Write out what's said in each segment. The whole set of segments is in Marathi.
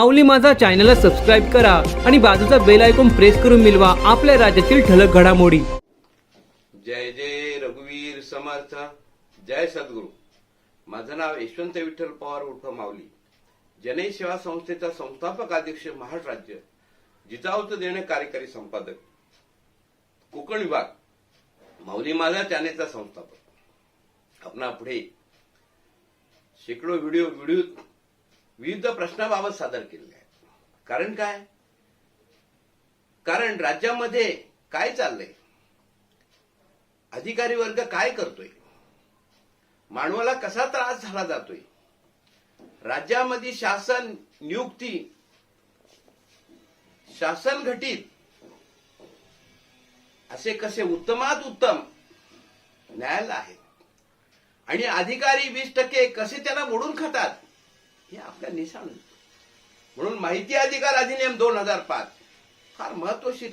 माऊली माझा चॅनलला सबस्क्राईब करा आणि बाजूचा बेल ऐकून प्रेस करून मिळवा आपल्या राज्यातील ठळक घडामोडी. जय जय रघुवीर समर्थ. जय सद्गुरू. माझं नाव यशवंत विठ्ठल पवार उर्फ माऊली. जनई सेवा संस्थेचा संस्थापक अध्यक्ष महाराष्ट्र राज्य. जिजाऊत देणे कार्यकारी संपादक. कोकण विभाग. माऊली माझा चॅनेलचा संस्थापक. आपणा पुढे शेकडो व्हिडिओ व्हिडिओ विविध प्रश्नाबाबत सादर केलेले आहेत. कारण काय? कारण राज्यामध्ये काय चाललंय? अधिकारी वर्ग काय करतोय? मानवाला कसा त्रास झाला जातोय? राज्यामध्ये शासन नियुक्ती शासन घटित असे कसे उत्तमात उत्तम न्यायालय आहेत? आणि अधिकारी वीस टक्के कसे त्याला मोडून खातात? हे आपल्या निशाण. म्हणून माहिती अधिकार अधिनियम दोन हजार पाच फार महत्वशीर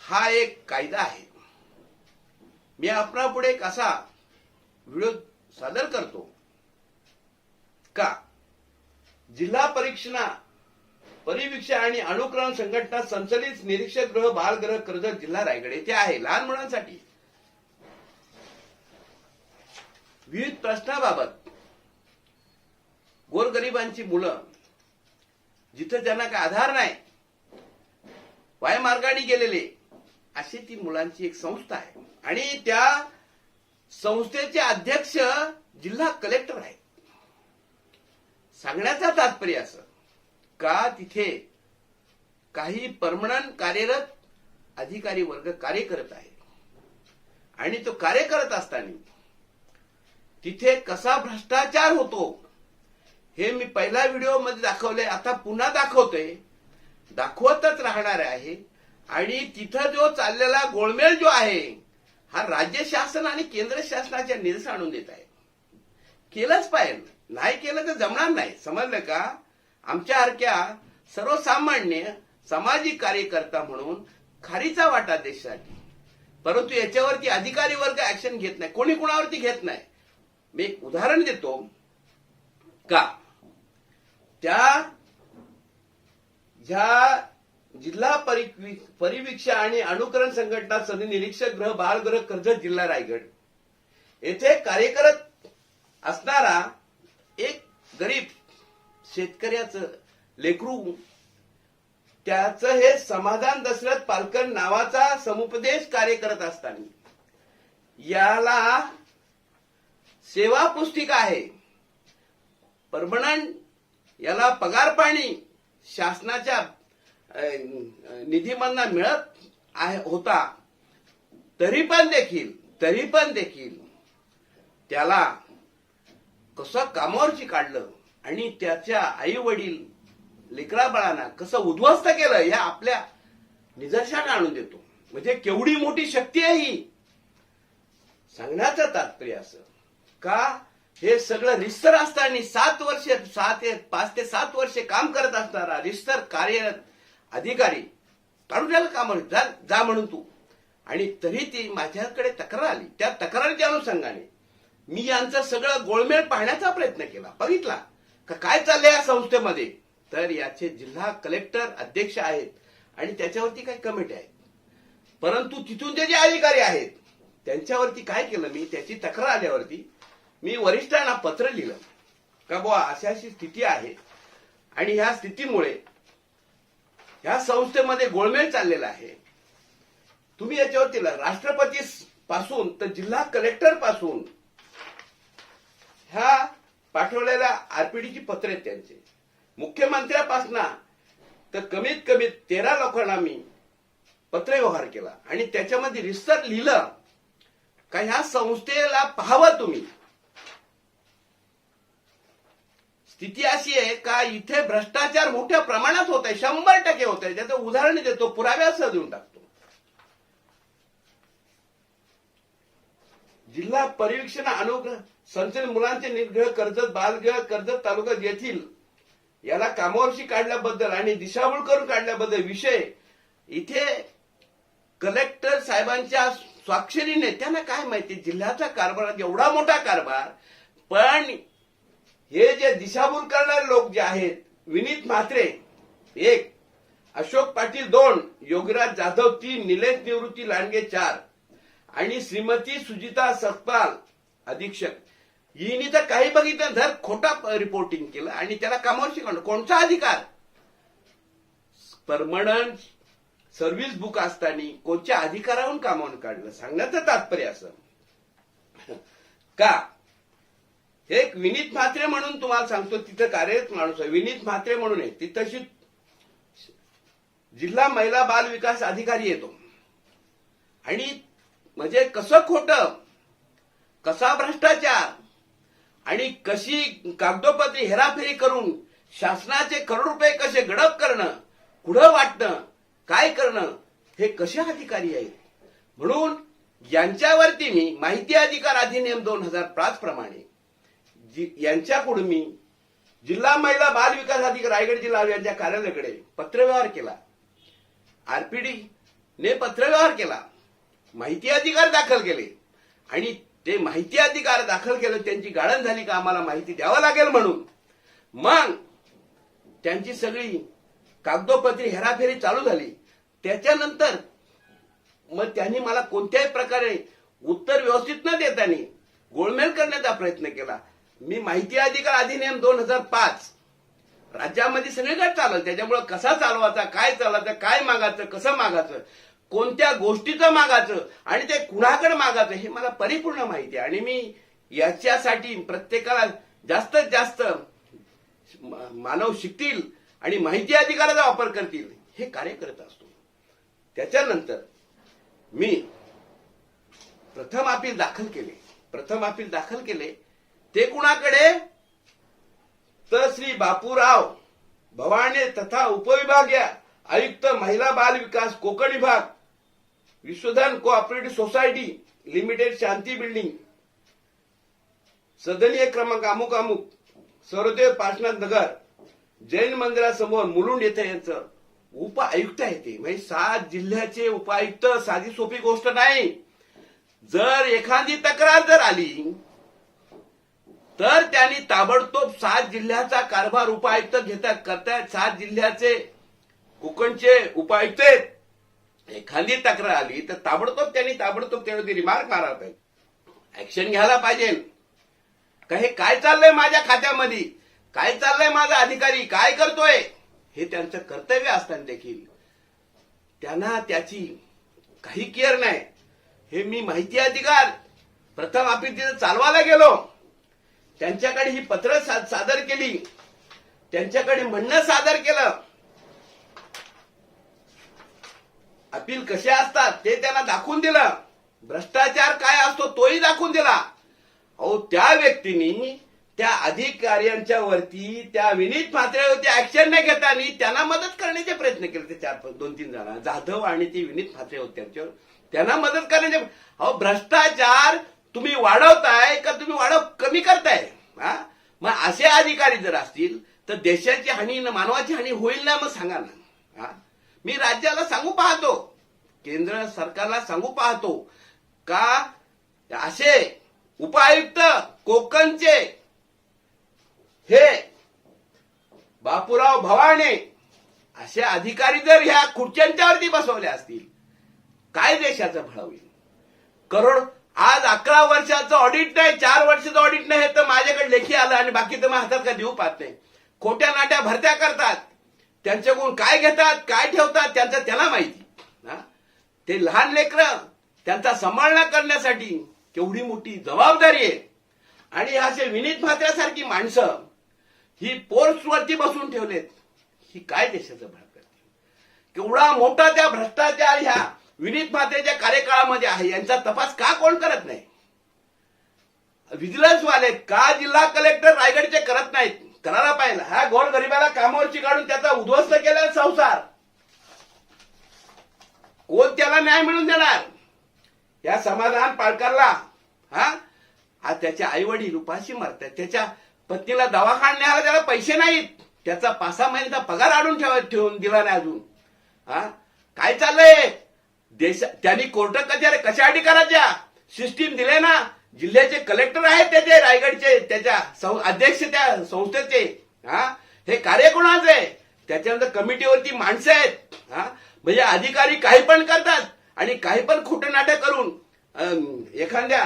हा एक कायदा आहे. मी आपणापुढे एक असा व्हिडिओ सादर करतो. का? जिल्हा परीक्षणा परिवीक्षा आणि अनुकरण संघटना संचलित निरीक्षक गृह बालगृह कर्जत जिल्हा रायगड येथे आहे. लहान मुलांसाठी. विविध प्रश्नाबाबत गोरगरिबांची मुलं जिथं ज्यांना काय आधार नाही वायमार्गाने गेलेले अशी ती मुलांची एक संस्था आहे. आणि त्या संस्थेचे अध्यक्ष जिल्हा कलेक्टर आहेत. सांगण्याचा तात्पर्य असं का तिथे काही परमनंट कार्यरत अधिकारी वर्ग कार्य करत आहे. आणि तो कार्य करत असताना तिथे कसा भ्रष्टाचार होतो हे मी पहिल्या व्हिडिओमध्ये दाखवले आता पुन्हा दाखवतोय. दाखवतच राहणार आहे. आणि तिथं जो चाललेला गोळमेळ जो आहे हा राज्य शासन आणि केंद्र शासनाच्या निरस आणून देत आहे. केलंच पाहिजे. नाही केलं तर जमणार नाही. समजलं का? आमच्यासारख्या सर्वसामान्य सामाजिक कार्यकर्ता म्हणून खारीचा वाटा देशासाठी. परंतु याच्यावरती अधिकारी वर्ग ऍक्शन घेत नाही. कोणी कोणावरती घेत नाही. मी एक उदाहरण देतो. का? त्या ज्या जिल्हा परिवीक्षा आणि अनुकरण संघटना सदी निरीक्षक गृह बालगृह कर्जत जिल्हा रायगड. येथे कार्य करत असणारा एक गरीब शेतकऱ्याचं लेकरू त्याचं हे समाधान दशरथ पालकर नावाचा समुपदेश कार्य करत असताना. याला सेवा पुस्तिका आहे. परमनंट याला पगार पाणी शासनाच्या निधीमधना मिळत आहे होता. तरी पण देखील तरी पण देखील त्याला कसं कामावरची काढलं आणि त्याच्या आई वडील लेकरा बाळांना कसं उद्ध्वस्त केलं या आपल्या निदर्शनात आणून देतो. म्हणजे केवढी मोठी शक्ती आहे ही. सांगण्याचं तात्पर्य असं. का? हे सगळं रिस्तर असताना सात वर्ष सात ते पाच ते सात वर्षे काम करत असणारा रिस्तर कार्यरत अधिकारी काढून द्यायला कामावर जा जा म्हणून तू? आणि तरी ती माझ्याकडे तक्रार आली. त्या तक्रारीच्या अनुषंगाने मी यांचं सगळं गोळमेळ पाहण्याचा प्रयत्न केला. बघितला का काय चाललंय या संस्थेमध्ये? तर याचे जिल्हा कलेक्टर अध्यक्ष आहेत आणि त्याच्यावरती काही कमिटी आहेत. परंतु तिथून ते जे अधिकारी आहेत त्यांच्यावरती काय केलं मी? त्याची तक्रार आल्यावरती मी वरिष्ठांना पत्र लिहिलं. का बुवा अशी अशी स्थिती आहे. आणि ह्या स्थितीमुळे ह्या संस्थेमध्ये गोळमेळ चाललेला आहे. तुम्ही याच्यावरती राष्ट्रपती पासून तर जिल्हा कलेक्टरपासून ह्या पाठवलेल्या आरपीडीची पत्र आहेत त्यांचे. मुख्यमंत्र्यापासून तर कमीत कमी तेरा लोकांना मी पत्रव्यवहार केला. आणि त्याच्यामध्ये रिसर्च लिहिलं. का ह्या संस्थेला पाहावं तुम्ही. स्थिती अशी आहे का इथे भ्रष्टाचार मोठ्या प्रमाणात होत आहे शंभर टक्के होत आहे त्याचं उदाहरण देतो पुराव्यासह देऊन टाकतो. जिल्हा परिवीक्षण अनुग्रह संचलित मुलांचे निर्ग्रह कर्जत बालगृह कर्जत तालुक्यात येथील याला कामावरशी काढल्याबद्दल आणि दिशाभूल करून काढल्याबद्दल विषय इथे कलेक्टर साहेबांच्या स्वाक्षरीने त्यांना काय माहिती जिल्ह्याचा कारभार एवढा मोठा कारभार पण हे जे दिशाभूल करणारे लोक जे आहेत विनीत म्हात्रे एक अशोक पाटील दोन योगीराज जाधव तीन निलेश निवृत्ती लांडगे चार आणि श्रीमती सुजिता सतपाल अधीक्षक. हिनी तर काही बघितलं जर खोटा रिपोर्टिंग केलं आणि त्याला कामावर शिकवणं कोणता अधिकार? परमनंट सर्व्हिस बुक असताना कोणत्या अधिकाराहून कामावून काढलं? सांगण्याचं तात्पर्य असं. का? हे एक विनीत म्हात्रे म्हणून तुम्हाला सांगतो तिथं कार्यरत माणूस आहे. विनीत म्हात्रे म्हणून आहे तिथंशी जिल्हा महिला बाल विकास अधिकारी येतो. आणि म्हणजे कसं खोट कसा भ्रष्टाचार आणि कशी कागदोपत्री हेराफेरी करून शासनाचे करोड रुपये कसे गडप करणं कुठं वाटणं काय करणं हे कसे अधिकारी आहेत? म्हणून यांच्यावरती मी माहिती अधिकार अधिनियम दोन हजार पाच प्रमाणे जी- यांच्याकडून मी जिल्हा महिला बाल विकास अधिकारी रायगड जिल्हा यांच्या कार्यालयाकडे पत्रव्यवहार केला. आरपीडी ने पत्रव्यवहार केला. माहिती अधिकार दाखल केले. आणि ते माहिती अधिकार दाखल केलं त्यांची गाळण झाली का आम्हाला माहिती द्यावं लागेल म्हणून. मग त्यांची सगळी कागदोपत्री हेराफेरी चालू झाली. त्याच्यानंतर मग त्यांनी मला कोणत्याही प्रकारे उत्तर व्यवस्थित न देताना गोळमेल करण्याचा प्रयत्न केला. मी माहिती अधिकार अधिनियम दोन हजार पाच. राज्यामध्ये सगळीकडे चाललं. त्याच्यामुळं कसा चालवायचा काय चालवायचं काय मागायचं कसं मागायचं कोणत्या गोष्टीचं मागायचं आणि ते कुणाकडे मागायचं हे मला परिपूर्ण माहिती आहे. आणि मी याच्यासाठी प्रत्येकाला जास्तीत जास्त मानव शिकतील आणि माहिती अधिकाराचा वापर करतील हे कार्य करत असतो. त्याच्यानंतर मी प्रथम अपील दाखल केले. प्रथम अपील दाखल केले ते कुणाकडे? तर श्री बापूराव भवाने तथा उपविभागीय आयुक्त महिला बाल विकास कोकण विभाग Vishwadhan cooperative society limited Shanti building सदनीय क्रमांक अमुक अमुक सर्वदेव पाशनाथ नगर जैन मंदिरासमोर मुलुंड येथे यांचं उपायुक्त आहे ते. म्हणजे सात जिल्ह्याचे उपायुक्त साधी सोपी गोष्ट नाही. जर एखादी तक्रार जर आली तर त्यांनी ताबडतोब सात जिल्ह्याचा कारभार उपायुक्त घेतात करतायत. सात जिल्ह्याचे कोकणचे उपायुक्त आहेत. एखादी तक्रार आली तर ताबडतोब त्यांनी ताबडतोब त्यावरती रिमार्क मारत पाहिजे ऍक्शन घ्यायला पाहिजे. का हे काय चाललंय माझ्या खात्यामध्ये? काय चाललंय माझा अधिकारी? काय करतोय? हे त्यांचं कर्तव्य असताना देखील. त्यांना त्याची काही केअर नाही. हे मी माहिती अधिकार. प्रथम आपण तिथं चालवायला गेलो. त्यांच्याकडे ही पत्र सादर केली. त्यांच्याकडे म्हणणं सादर केलं. अपील कसे असतात ते त्यांना दाखवून दिलं. भ्रष्टाचार काय असतो तोही दाखवून दिला. अहो त्या व्यक्तीनी त्या अधिकाऱ्यांच्या वरती त्या विनीत म्हात्रेवरती ऍक्शन नाही घेताना त्यांना मदत करण्याचे प्रयत्न केले ते चार दोन तीन जण. जाधव आणि ती विनीत म्हात्रे होते त्यांच्यावर. त्यांना मदत करण्याचे अहो भ्रष्टाचार तुम्ही वाढवताय का तुम्ही वाढव कमी करताय हा मग असे अधिकारी जर असतील तर देशाची हानी ना मानवाची हानी होईल ना मग सांगा ना. हा? मी राज्याला सांगू पाहतो. केंद्र सरकारला सांगू पाहतो. का असे उपायुक्त कोकणचे हे बापूराव भवाने असे अधिकारी जर ह्या खुर्च्यांच्यावरती बसवले असतील काय देशाचं भलं होईल? करोड आज अकरा वर्षाचं ऑडिट नाही चार वर्षाचं ऑडिट नाही हे तर माझ्याकडे लेखी आलं आणि बाकी तर माझ्या हातात काय देऊ पाहत नाही. खोट्या नाट्या भरत्या करतात. त्यांच्याकडून काय घेतात काय ठेवतात त्यांचं त्यांना माहिती. हा? ते लहान लेकरं त्यांचा सांभाळणा करण्यासाठी केवढी मोठी जबाबदारी आहे. आणि असे विनीत म्हात्र्यासारखी माणसं ही पोर्ट्सवरती बसून ठेवलेत. ही काय देशाचं भलं करते केवढा मोठा त्या भ्रष्टाचार ह्या. विनीत म्हात्रेच्या कार्यकाळामध्ये आहे यांचा तपास का कोण करत नाही? विजिलन्स वाले का जिल्हा कलेक्टर रायगडचे करत नाहीत? करायला पाहिजे ह्या गोरगरिबाला कामावरची काढून त्याचा उद्ध्वस्त केला संसार. कोण त्याला न्याय मिळून देणार? या समाधान पाळकरला हा? हा त्याचे आई वडील उपाशी मरतात त्याच्या पत्नीला दवाखाना न्यायला त्याला पैसे नाहीत. त्याचा पाच सहा महिन्याचा पगार आणून ठेव ठेवून दिला नाही अजून. हा? काय चाललंय? देश त्यांनी कोर्ट कचेऱ्या कशासाठी करायच्या? सिस्टीम दिले ना? जिल्ह्याचे कलेक्टर आहेत त्याचे रायगडचे त्याच्या सं- अध्यक्ष त्या संस्थेचे. हा? हे कार्य कोणाचं आहे? त्याच्यानंतर कमिटीवरती माणसं आहेत. हा? म्हणजे अधिकारी काही पण करतात आणि काही पण खोटं नाटक करून एखाद्या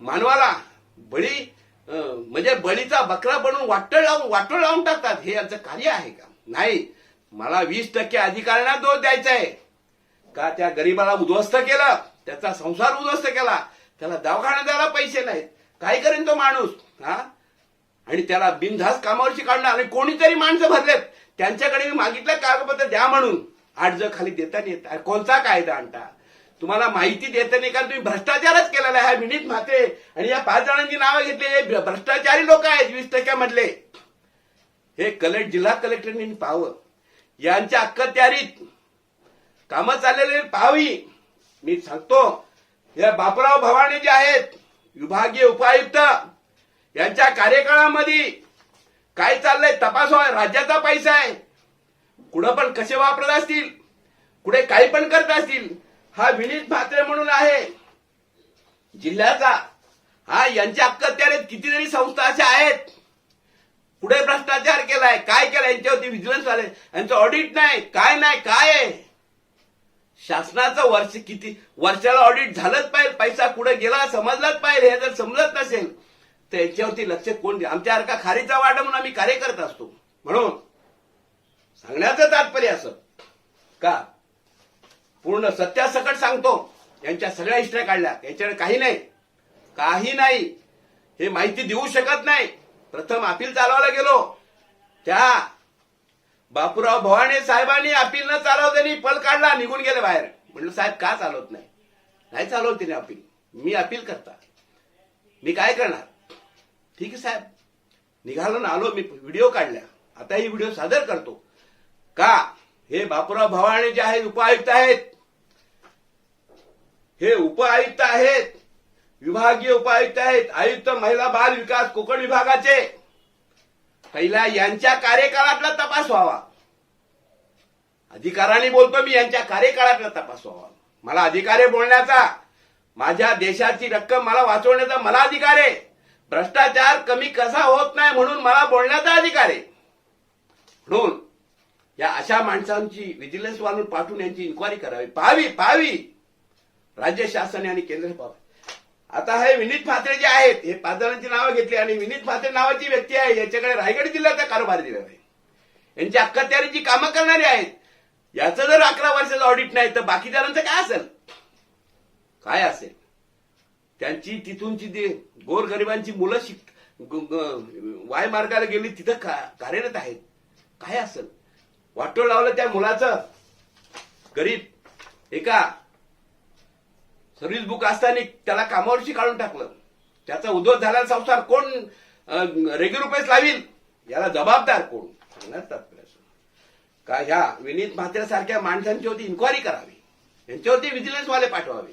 मानवाला बळी म्हणजे बळीचा बकरा बनवून वाटळ लावून वाटळ लावून टाकतात. हे यांचं कार्य आहे का? नाही. मला वीस टक्के अधिकाऱ्यांना दोष द्यायचा आहे. का त्या गरीबाला उद्ध्वस्त केलं? त्याचा संसार उद्ध्वस्त केला. त्याला दवाखाना द्यायला पैसे नाहीत. काय करेन तो माणूस? हा? आणि त्याला बिनधास्त कामावरची काढणार आणि कोणीतरी माणसं भरलेत. त्यांच्याकडे मी मागितलं कागदपत्र द्या म्हणून. आठ खाली देताना येत. कोणता कायदा आणता? तुम्हाला माहिती देता नाही कारण तुम्ही भ्रष्टाचारच केलेला आहे. हा विनीत माते आणि या पाच जणांची नावं घेतली. हे भ्रष्टाचारी लोक आहेत. वीस टक्क्यामधले हे कलेक्ट जिल्हा कलेक्टरनी पाहावं यांच्या अखत्यारीत कामं चाललेली पाहावी. मी सांगतो या बापराव भवानी जे आहेत विभागीय उपायुक्त यांच्या कार्यकाळामध्ये काय चाललंय तपास राज्याचा पैसा आहे. कुठं पण कसे वापरत असतील कुठे काही पण करत असतील हा विनीत म्हात्रे म्हणून आहे. जिल्ह्याचा हा यांच्या अखत्यारीत कितीतरी संस्था अशा आहेत. कुठे भ्रष्टाचार केलाय काय केलाय यांच्यावरती विजिलन्स आले यांचं ऑडिट नाही काय नाही काय आहे? शासनाचं वर्ष किती? वर्षाला ऑडिट झालंच पाहिजे पैसा कुठे गेला समजलाच पाहिजे हे जर समजत नसेल तर याच्यावरती लक्ष कोण द्या आमच्यासारखा खारीचा वाटा म्हणून आम्ही कार्य करत असतो. म्हणून सांगण्याचं तात्पर्य असं. का? पूर्ण सत्यासकट सांगतो. यांच्या सगळ्या हिस्ट्र्या काढल्या. याच्याकडे काही नाही. काही नाही. हे माहिती देऊ शकत नाही. प्रथम अपील चालवायला गेलो. त्या बापूराव भवाने साहेबांनी अपील न चालवतानी पल काढला निघून गेले बाहेर. म्हणलं साहेब का चालवत नाही? नाही चालवत तिने अपील. मी अपील करता. मी काय करणार? ठीक आहे साहेब. निघालो ना आलो. मी व्हिडिओ काढल्या. आता ही व्हिडिओ सादर करतो. का? हे बापूराव भवाने जे आहेत उपायुक्त आहेत. हे उपआयुक्त आहेत. विभागीय उपायुक्त आहेत. आयुक्त महिला बाल विकास कोकण विभागाचे. पहिला यांच्या कार्यकाळातला तपास व्हावा. अधिकाराने बोलतो मी यांच्या कार्यकाळातला तपास व्हावा. मला अधिकार आहे बोलण्याचा. माझ्या देशाची रक्कम मला वाचवण्याचा मला अधिकार आहे. भ्रष्टाचार कमी कसा होत नाही म्हणून मला बोलण्याचा अधिकार आहे. म्हणून या अशा माणसांची विजिलन्स वाढून पाठवून यांची इन्क्वायरी करावी. पाहावी पाहावी. राज्य शासन आणि केंद्र पाहावे. आता हे विनीत फात्रे जे आहेत हे पाच जणांची नावं घेतली आणि विनीत फात्रे नावाची व्यक्ती आहे याच्याकडे रायगड जिल्ह्याचा कारभार दिलेला आहे यांची अखत्यारीची कामं करणारी आहेत याचं जर अकरा वर्षाचं ऑडिट नाही तर बाकीदारांचं काय असेल? काय असेल? त्यांची तिथूनची ते गोरगरिबांची मुलं शिक वाय मार्गाला गेली तिथं का- कार्यरत आहेत. काय असेल? वाटोळ लावलं त्या मुलाचं. गरीब एका सर्व्हिस बुक असताना त्याला कामावरची काढून टाकलं. त्याचा उद्योग झाला संसार कोण रेग्युलर रुपयेच लावील याला जबाबदार कोण? तात्पर्य का ह्या विनीत म्हात्रेसारख्या माणसांची होती इन्क्वायरी करावी. यांच्यावरती विजिलन्स वाले पाठवावे.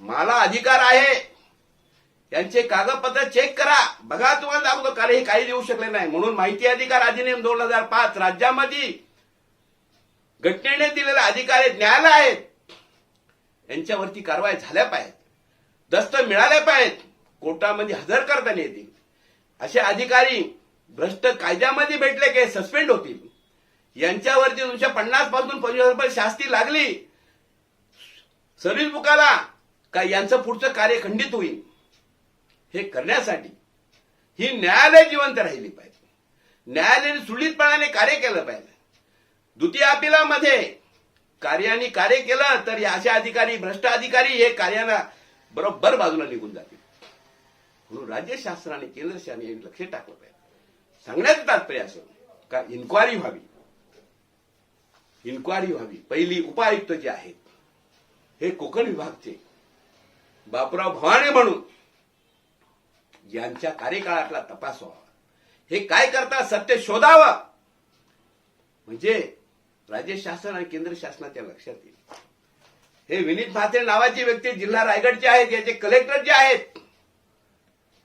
मला अधिकार आहे. यांचे कागदपत्र चेक करा. बघा तुम्हाला दाखवतो. कारण हे काही देऊ शकले नाही. म्हणून माहिती अधिकार अधिनियम दोन हजार पाच राज्यामध्ये घटनेने दिलेले अधिकार आहेत न्यायालय आहेत यांच्यावरती कारवाई झाल्या पाहिजेत. दस्त मिळाल्या पाहिजेत. कोर्टामध्ये हजर करताना येतील. असे अधिकारी भ्रष्ट कायद्यामध्ये भेटले की सस्पेंड होतील. यांच्यावरती दोनशे पन्नासपासून पंचवीस रुपये शास्ती लागली. सर्व्हिस बुकाला का यांचं पुढचं कार्य खंडित होईल? हे करण्यासाठी ही न्यायालय जिवंत राहिली पाहिजे. न्यायालयाने सुरळीतपणाने कार्य केलं पाहिजे. द्वितीय अपिलामध्ये कार्याने कार्य केलं तर असे अधिकारी भ्रष्ट अधिकारी हे कार्याला बरोबर बाजूला निघून जातील. म्हणून राज्य शासनाने केंद्र शासनाने लक्ष टाकलं पाहिजे. सांगण्याचं तात्पर्य असं का इन्क्वायरी व्हावी. इन्क्वायरी व्हावी. पहिली उपायुक्त जे आहेत हे कोकण विभागचे. बापराव भवाने म्हणून यांच्या कार्यकाळातला तपास व्हावा. हे काय करतात? सत्य शोधावं. म्हणजे राज्य शासन आणि केंद्र शासनाच्या लक्षात येईल. हे विनीत म्हात्रे नावाची व्यक्ती जिल्हा रायगडचे आहेत याचे कलेक्टर जे आहेत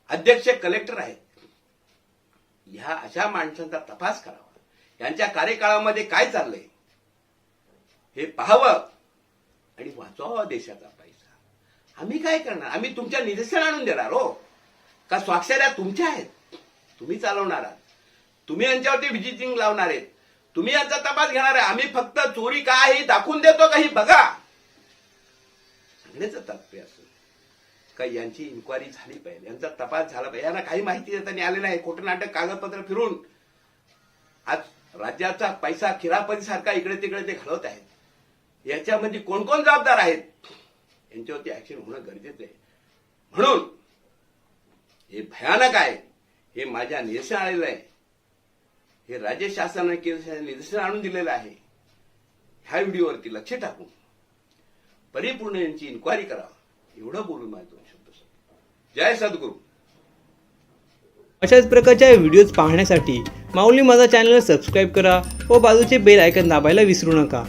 अध्यक्ष कलेक्टर आहेत. ह्या अशा माणसांचा तपास करावा. यांच्या कार्यकाळामध्ये काय चाललंय? हे पाहावं आणि वाचवावा देशाचा पैसा. आम्ही काय करणार? आम्ही तुमच्या निदर्शन आणून देणार हो. का स्वाक्षऱ्या तुमच्या आहेत? तुम्ही चालवणार आहात. तुम्ही यांच्यावरती व्हिजिटिंग लावणार आहेत. तुम्ही याचा तपास घेणार आहे. आम्ही फक्त चोरी काय आहे दाखवून देतो काही बघा. सांगण्याचं तात्पर्य असं. का यांची इन्क्वायरी झाली पाहिजे. यांचा तपास झाला पाहिजे. यांना काही माहिती देता आलेलं आहे. खोटं नाटक कागदपत्र फिरून. आज राज्याचा पैसा खिरापतीसारखा इकडे तिकडे ते घालवत आहेत. याच्यामध्ये कोण कोण जबाबदार आहेत? यांच्यावरती ऍक्शन होणं गरजेचं आहे. म्हणून हे भयानक आहे. हे माझ्या निरसन आलेलं आहे. हे राज्य शासनाने केंद्र निदर्शन आणून दिलेलं आहे. ह्या व्हिडिओवरती लक्ष टाकून परिपूर्ण यांची इन्क्वायरी करा. एवढं बोलून माझे दोन शब्द जय सद्गुरू. अशाच प्रकारच्या व्हिडिओज पाहण्यासाठी माऊली माझा चॅनल सबस्क्राईब करा व बाजूचे बेल आयकन दाबायला विसरू नका.